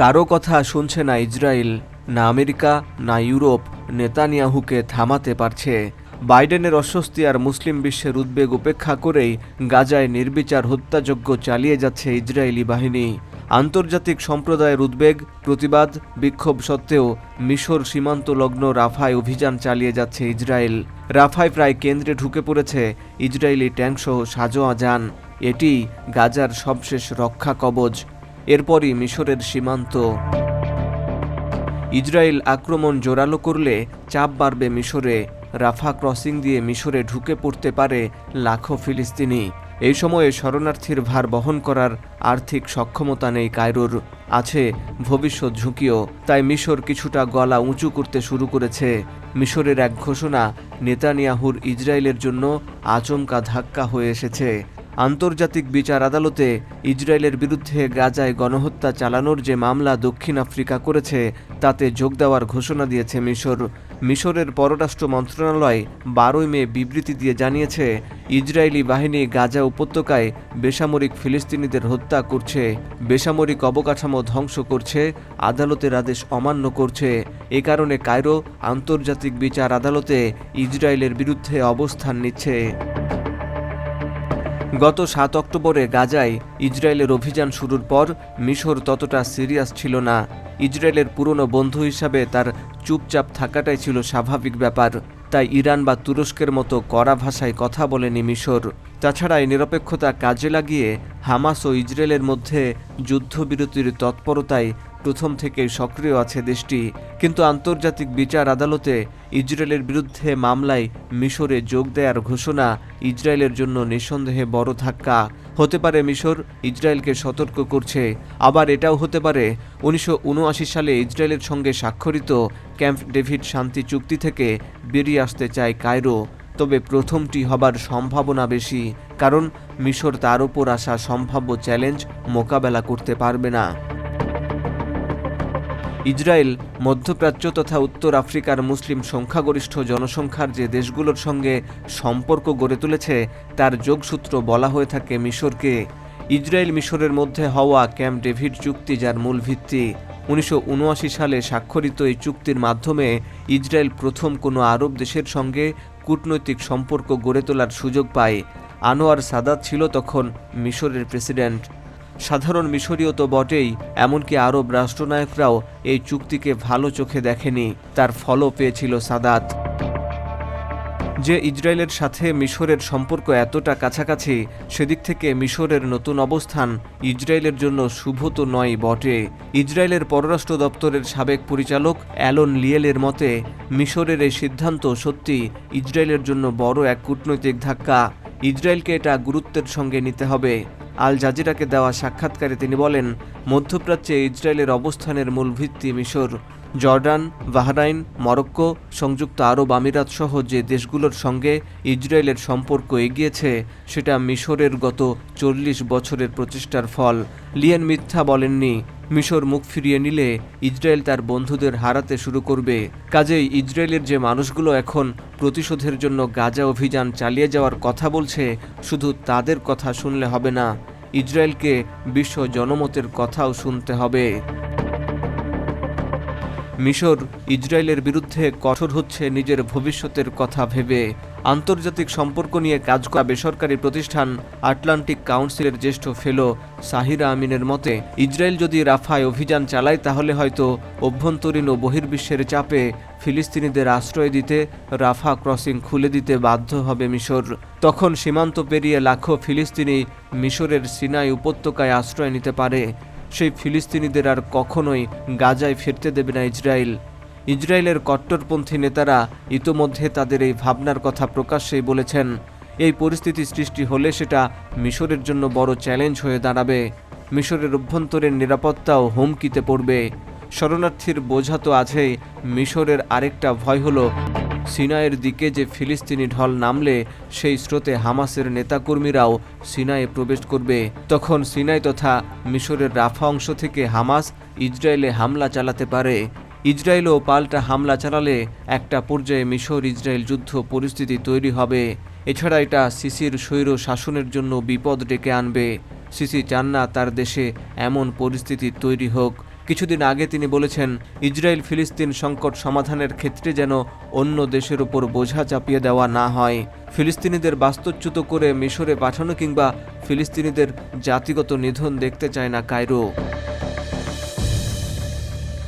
কারও কথা শুনছে না ইসরায়েল, না আমেরিকা, না ইউরোপ, নেতানিয়াহুকে থামাতে পারছে। বাইডেনের অস্বস্তি আর মুসলিম বিশ্বের উদ্বেগ উপেক্ষা করেই গাজায় নির্বিচার হত্যাযজ্ঞ চালিয়ে যাচ্ছে ইসরায়েলি বাহিনী। আন্তর্জাতিক সম্প্রদায়ের উদ্বেগ, প্রতিবাদ, বিক্ষোভ সত্ত্বেও মিশর সীমান্তলগ্ন রাফায় অভিযান চালিয়ে যাচ্ছে ইসরায়েল। রাফায় প্রায় কেন্দ্রে ঢুকে পড়েছে ইসরায়েলি ট্যাঙ্কসহ সাজোয়া যান এটি গাজার সবশেষ রক্ষা কবচ। এরপরই মিশরের সীমান্ত। ইসরায়েল আক্রমণ জোরালো করলে চাপ বাড়বে মিশরে। রাফা ক্রসিং দিয়ে মিশরে ঢুকে পড়তে পারে লাখো ফিলিস্তিনি। এই সময়ে শরণার্থীর ভার বহন করার আর্থিক সক্ষমতা নেই কায়রোর। আছে ভবিষ্যৎ ঝুঁকিও, তাই মিশর কিছুটা গলা উঁচু করতে শুরু করেছে। মিশরের এক ঘোষণা, নেতানিয়াহুর ইসরায়েলের জন্য আচমকা ধাক্কা হয়ে এসেছে। আন্তর্জাতিক বিচার আদালতে ইসরায়েলের বিরুদ্ধে গাজায় গণহত্যা চালানোর যে মামলা দক্ষিণ আফ্রিকা করেছে, তাতে যোগ দেওয়ার ঘোষণা দিয়েছে মিশর। মিশরের পররাষ্ট্র মন্ত্রণালয় বারোই মে বিবৃতি দিয়ে জানিয়েছে, ইসরায়েলি বাহিনী গাজা উপত্যকায় বেসামরিক ফিলিস্তিনিদের হত্যা করছে, বেসামরিক অবকাঠামো ধ্বংস করছে, আদালতের আদেশ অমান্য করছে। এ কারণে কায়রো আন্তর্জাতিক বিচার আদালতে ইসরায়েলের বিরুদ্ধে অবস্থান নিচ্ছে। গত সাত অক্টোবরে গাজায় ইসরায়েলের অভিযান শুরুর পর মিশর ততটা সিরিয়াস ছিল না। ইসরায়েলের পুরনো বন্ধু হিসাবে তার চুপচাপ থাকাটাই ছিল স্বাভাবিক ব্যাপার। তাই ইরান বা তুরস্কের মতো কড়া ভাষায় কথা বলেনি মিশর। তাছাড়া এই নিরপেক্ষতা কাজে লাগিয়ে হামাস ও ইসরায়েলের মধ্যে যুদ্ধবিরতির তৎপরতায় প্রথম থেকেই সক্রিয় আছে দেশটি। কিন্তু আন্তর্জাতিক বিচার আদালতে ইসরায়েলের বিরুদ্ধে মামলায় মিশরে যোগ দেওয়ার ঘোষণা ইসরায়েলের জন্য নিঃসন্দেহে বড় ধাক্কা। হতে পারে মিশর ইসরায়েলকে সতর্ক করছে। আবার এটাও হতে পারে উনিশশো উনআশি সালে ইসরায়েলের সঙ্গে স্বাক্ষরিত ক্যাম্প ডেভিড শান্তি চুক্তি থেকে বেরিয়ে আসতে চায় কায়রো। তবে প্রথমটি হবার সম্ভাবনা বেশি, কারণ মিশর তার ওপর আসা সম্ভাব্য চ্যালেঞ্জ মোকাবেলা করতে পারবে না। ইসরায়েল, মধ্যপ্রাচ্য তথা উত্তর আফ্রিকার মুসলিম সংখ্যাগরিষ্ঠ জনসংখ্যার যে দেশগুলোর সঙ্গে সম্পর্ক গড়ে তুলেছে, তার যোগসূত্র বলা হয়ে থাকে মিশরকে। ইসরায়েল মিশরের মধ্যে হওয়া ক্যাম্প ডেভিড চুক্তি যার মূল ভিত্তি। উনিশশো উনআশি সালে স্বাক্ষরিত এই চুক্তির মাধ্যমে ইসরায়েল প্রথম কোনো আরব দেশের সঙ্গে কূটনৈতিক সম্পর্ক গড়ে তোলার সুযোগ পায়। আনোয়ার সাদাত ছিল তখন মিশরের প্রেসিডেন্ট। সাধারণ মিশরীয় তো বটেই, এমনকি আরব রাষ্ট্রনায়করাও এই চুক্তিকে ভালো চোখে দেখেনি, তার ফলও পেয়েছিল সাদাত। যে ইসরায়েলের সাথে মিশরের সম্পর্ক এতটা কাছাকাছি, সেদিক থেকে মিশরের নতুন অবস্থান ইসরায়েলের জন্য শুভ তো নয় বটে। ইসরায়েলের পররাষ্ট্র দপ্তরের সাবেক পরিচালক অ্যালন লিয়েলের মতে, মিশরের এই সিদ্ধান্ত সত্যি ইসরায়েলের জন্য বড় এক কূটনৈতিক ধাক্কা। ইসরায়েলকে এটা গুরুত্বের সঙ্গে নিতে হবে। আল জাজিরাকে দেওয়া সাক্ষাৎকারে তিনি বলেন, মধ্যপ্রাচ্যে ইসরায়েলের অবস্থানের মূল ভিত্তি মিশর। জর্ডান, বাহরাইন, মরক্কো, সংযুক্ত আরব আমিরাত সহ যে দেশগুলোর সঙ্গে ইসরায়েলের সম্পর্ক এগিয়েছে, সেটা মিশরের গত চল্লিশ বছরের প্রচেষ্টার ফল। লিয়েন মিথ্যা বলেননি। মিশর মুখ ফিরিয়ে নিলে ইসরায়েল তার বন্ধুদের হারাতে শুরু করবে। কাজেই ইসরায়েলের যে মানুষগুলো এখন প্রতিশোধের জন্য গাজা অভিযান চালিয়ে যাওয়ার কথা বলছে, শুধু তাদের কথা শুনলে হবে না। ইসরায়েলকে বিশ্ব জনমতের কথাও শুনতে হবে। মিশর ইসরায়েলের বিরুদ্ধে কঠোর হচ্ছে নিজের ভবিষ্যতের কথা ভেবে। আন্তর্জাতিক সম্পর্ক নিয়ে কাজ করা বেসরকারি প্রতিষ্ঠান আটলান্টিক কাউন্সিলের জ্যেষ্ঠ ফেলো সাহিরা আমিনের মতে, ইসরায়েল যদি রাফায় অভিযান চালায় তাহলে হয়তো অভ্যন্তরীণ ও বহির্বিশ্বের চাপে ফিলিস্তিনিদের আশ্রয় দিতে, রাফা ক্রসিং খুলে দিতে বাধ্য হবে মিশর। তখন সীমান্ত পেরিয়ে লাখো ফিলিস্তিনি মিশরের সিনাই উপত্যকায় আশ্রয় নিতে পারে। সেই ফিলিস্তিনিদের আর কখনোই গাজায় ফিরতে দেবে না ইসরায়েল। ইসরায়েলের কট্টরপন্থী নেতারা ইতোমধ্যে তাদের এই ভাবনার কথা প্রকাশ্যেই বলেছেন। এই পরিস্থিতি সৃষ্টি হলে সেটা মিশরের জন্য বড় চ্যালেঞ্জ হয়ে দাঁড়াবে। মিশরের অভ্যন্তরের নিরাপত্তাও হুমকিতে পড়বে। শরণার্থীর বোঝা তো আছেই, মিশরের আরেকটা ভয় হলো সিনাইয়ের দিকে যে ফিলিস্তিনি ঢল নামলে, সেই স্রোতে হামাসের নেতাকর্মীরাও সিনাইয়ে প্রবেশ করবে। তখন সিনাই তথা মিশরের রাফা অংশ থেকে হামাস ইসরায়েলে হামলা চালাতে পারে। ইসরায়েলও পাল্টা হামলা চালালে একটা পর্যায়ে মিশর ইসরায়েল যুদ্ধ পরিস্থিতি তৈরি হবে। এছাড়া এটা সিসির স্বৈর শাসনের জন্য বিপদ ডেকে আনবে। সিসি চান না তার দেশে এমন পরিস্থিতি তৈরি হোক। কিছুদিন আগে তিনি বলেছেন, ইসরায়েল ফিলিস্তিন সংকট সমাধানের ক্ষেত্রে যেন অন্য দেশের উপর বোঝা চাপিয়ে দেওয়া না হয়। ফিলিস্তিনিদের বাস্তুচ্যুত করে মিশরে পাঠানো কিংবা ফিলিস্তিনিদের জাতিগত নিধন দেখতে চায় না কায়রো।